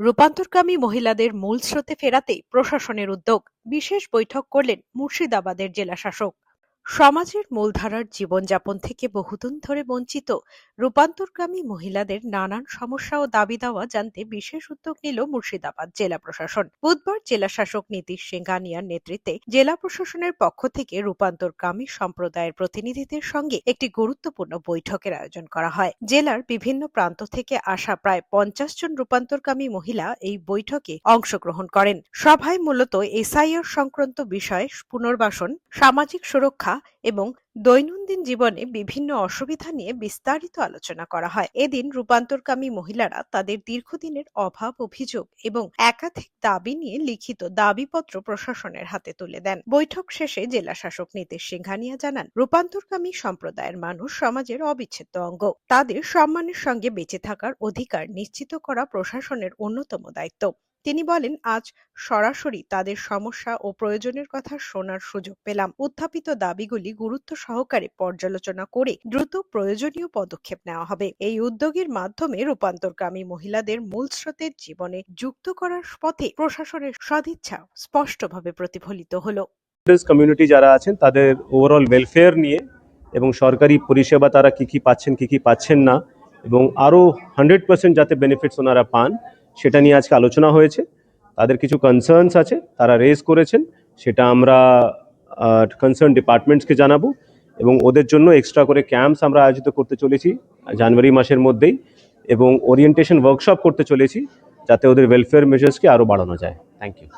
রূপান্তরকামী মহিলাদের মূল স্রোতে ফেরাতে প্রশাসনের উদ্যোগ। বিশেষ বৈঠক করলেন মুর্শিদাবাদের জেলাশাসক। সমাজের মূলধারার জীবনযাপন থেকে বহুদিন ধরে বঞ্চিত রূপান্তরগামী মহিলাদের নানান সমস্যা ও দাবি দাওয়া জানতে বিশেষ উদ্যোগ নিল মুর্শিদাবাদ জেলা প্রশাসন। বুধবার জেলা শাসক নীতিশ সিংহানিয়ার নেতৃত্বে জেলা প্রশাসনের পক্ষ থেকে রূপান্তরগামী সম্প্রদায়ের প্রতিনিধিদের সঙ্গে একটি গুরুত্বপূর্ণ বৈঠকের আয়োজন করা হয়। জেলার বিভিন্ন প্রান্ত থেকে আসা প্রায় পঞ্চাশ জন রূপান্তরকামী মহিলা এই বৈঠকে অংশগ্রহণ করেন। সভায় মূলত এসআইআর সংক্রান্ত বিষয় পুনর্বাসন, সামাজিক সুরক্ষা এবং দৈনন্দিন জীবনে বিভিন্ন অসুবিধা নিয়ে বিস্তারিত আলোচনা করা হয়। এদিন রূপান্তরকামী মহিলারা তাদের দীর্ঘদিনের অভাব, অভিযোগ এবং একাধিক দাবি নিয়ে লিখিত দাবিপত্র প্রশাসনের হাতে তুলে দেন। বৈঠক শেষে জেলা শাসক নীতিশ সিংহানিয়া জানান, রূপান্তরকামী সম্প্রদায়ের মানুষ সমাজের অবিচ্ছেদ্য অঙ্গ। তাদের সম্মানের সঙ্গে বেঁচে থাকার অধিকার নিশ্চিত করা প্রশাসনের অন্যতম দায়িত্ব। তিনি বলেন, আজ সরাসরি তাদের সমস্যা ও প্রয়োজনের কথা শোনার সুযোগ পেলাম। উত্থাপিত দাবিগুলি গুরুত্ব সহকারে পর্যালোচনা করে দ্রুত প্রয়োজনীয় পদক্ষেপ নেওয়া হবে। এই উদ্যোগের মাধ্যমে রূপান্তরকামী মহিলাদের মূল স্রোতের জীবনে যুক্ত করার পথে প্রশাসনের সদিচ্ছা স্পষ্টভাবে প্রতিফলিত হলো। কমিউনিটি যারা আছেন, তাদের ওভারঅল ওয়েলফেয়ার নিয়ে এবং সরকারি পরিষেবা তারা কী কী পাচ্ছেন, কী কী পাচ্ছেন না এবং আরও হান্ড্রেড পার্সেন্ট যাতে বেনিফিটস ওনারা পান সেটা নিয়ে আজকে আলোচনা হয়েছে। তাদের কিছু কনসার্নস আছে, তারা রেজ করেছেন। সেটা আমরা কনসার্ন ডিপার্টমেন্টসকে জানাব এবং ওদের জন্য এক্সট্রা করে ক্যাম্পস আমরা আয়োজিত করতে চলেছি, জানুয়ারি মাসের মধ্যেই এবং ওরিয়েন্টেশন ওয়ার্কশপ করতে চলেছি। যাতে ওদের ওয়েলফেয়ার মেজার্সকে আরও বাড়ানো যায়। থ্যাংক ইউ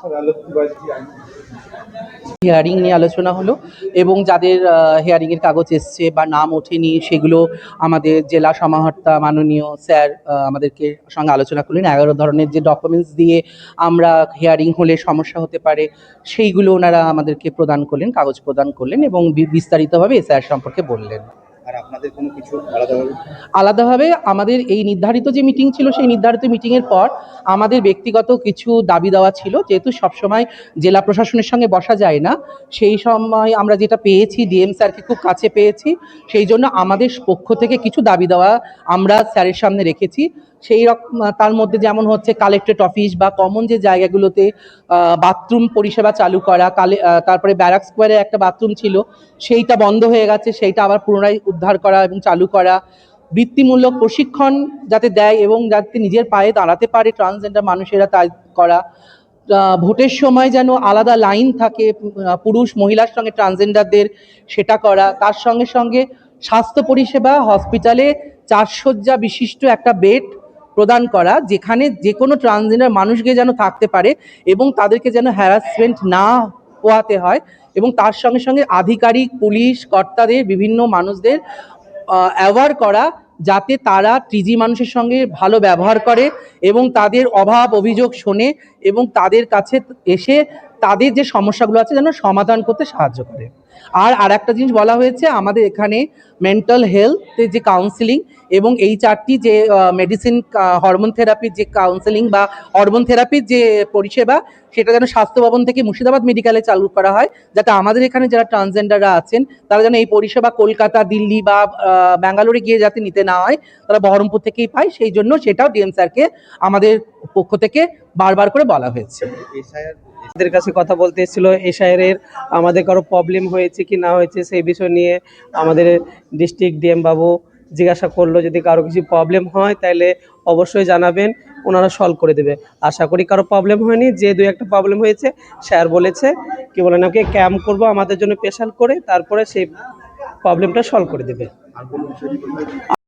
হিয়ারিং নিয়ে আলোচনা হলো এবং যাদের হিয়ারিংয়ের কাগজ এসছে বা নাম ওঠেনি, সেগুলো আমাদের জেলা সমাহর্তা মাননীয় স্যার আমাদেরকে সঙ্গে আলোচনা করলেন। এগারো ধরনের যে ডকুমেন্টস দিয়ে আমরা হিয়ারিং হলে সমস্যা হতে পারে, সেইগুলো ওনারা আমাদেরকে প্রদান করলেন, কাগজ প্রদান করলেন এবং বিস্তারিতভাবে এসআর সম্পর্কে বললেন। আর আপনাদের কোনো কিছু আলাদাভাবে? আলাদাভাবে আমাদের এই নির্ধারিত যে মিটিং ছিল, সেই নির্ধারিত মিটিংয়ের পর আমাদের ব্যক্তিগত কিছু দাবি দেওয়া ছিল, যেহেতু সবসময় জেলা প্রশাসনের সঙ্গে বসা যায় না, সেই সময় আমরা যেটা পেয়েছি ডিএম স্যারকে খুব কাছে পেয়েছি, সেই জন্য আমাদের পক্ষ থেকে কিছু দাবি দেওয়া আমরা স্যারের সামনে রেখেছি। সেই রকম তার মধ্যে যেমন হচ্ছে কালেক্টরেট অফিস বা কমন যে জায়গাগুলোতে বাথরুম পরিষেবা চালু করা, কালে তারপরে ব্যারাক স্কোয়ারে একটা বাথরুম ছিল, সেইটা বন্ধ হয়ে গেছে, সেইটা আবার পুনরায় উদ্ধার করা এবং চালু করা। বৃত্তিমূলক প্রশিক্ষণ যাতে দেয় এবং যাতে নিজের পায়ে দাঁড়াতে পারে ট্রান্সজেন্ডার মানুষেরা তাই করা। ভোটের সময় যেন আলাদা লাইন থাকে পুরুষ, মহিলার সঙ্গে ট্রান্সজেন্ডারদের সেটা করা। তার সঙ্গে সঙ্গে স্বাস্থ্য পরিষেবা হসপিটালে চারশয্যা বিশিষ্ট একটা বেড প্রদান করা, যেখানে যে কোনো ট্রান্সজেন্ডার মানুষকে যেন থাকতে পারে এবং তাদেরকে যেন হ্যারাসমেন্ট না পোয়াতে হয় এবং তার সঙ্গে সঙ্গে আধিকারিক, পুলিশ, কর্তাদের, বিভিন্ন মানুষদের অ্যাওয়ার করা যাতে তারা টিজি মানুষের সঙ্গে ভালো ব্যবহার করে এবং তাদের অভাব অভিযোগ শোনে এবং তাদের কাছে এসে তাদের যে সমস্যাগুলো আছে যেন সমাধান করতে সাহায্য করে। আর আর একটা জিনিস বলা হয়েছে আমাদের এখানে মেন্টাল হেলথের যে কাউন্সিলিং এবং এই চারটি যে মেডিসিন হরমোন থেরাপির যে কাউন্সিলিং বা হরমোন থেরাপির যে পরিষেবা সেটা যেন স্বাস্থ্য ভবন থেকে মুর্শিদাবাদ মেডিকেলে চালু করা হয় যাতে আমাদের এখানে যারা ট্রান্সজেন্ডাররা আছেন তারা যেন এই পরিষেবা কলকাতা দিল্লি বা ব্যাঙ্গালোরে গিয়ে যাতে নিতে না হয় তারা বহরমপুর থেকেই পায় সেই জন্য সেটাও ডিএম স্যারকে আমাদের পক্ষ থেকে বারবার করে বলা হয়েছে কাছে কথা বলতে এসেছিল এশায়ারের আমাদের কারও প্রবলেম হয়েছে কি না হয়েছে সেই বিষয় নিয়ে আমাদের ডিস্ট্রিক্ট ডিএম বাবু জিজ্ঞাসা করল, যদি কারও কিছু প্রবলেম হয় তাহলে অবশ্যই জানাবেন, ওনারা সলভ করে দেবে। আশা করি কারও প্রবলেম হয়নি, যে দু একটা প্রবলেম হয়েছে স্যার বলেছে, কি বলেন ওকে ক্যাম্প করব আমাদের জন্য স্পেশাল করে, তারপরে সেই প্রবলেমটা সলভ করে দেবে।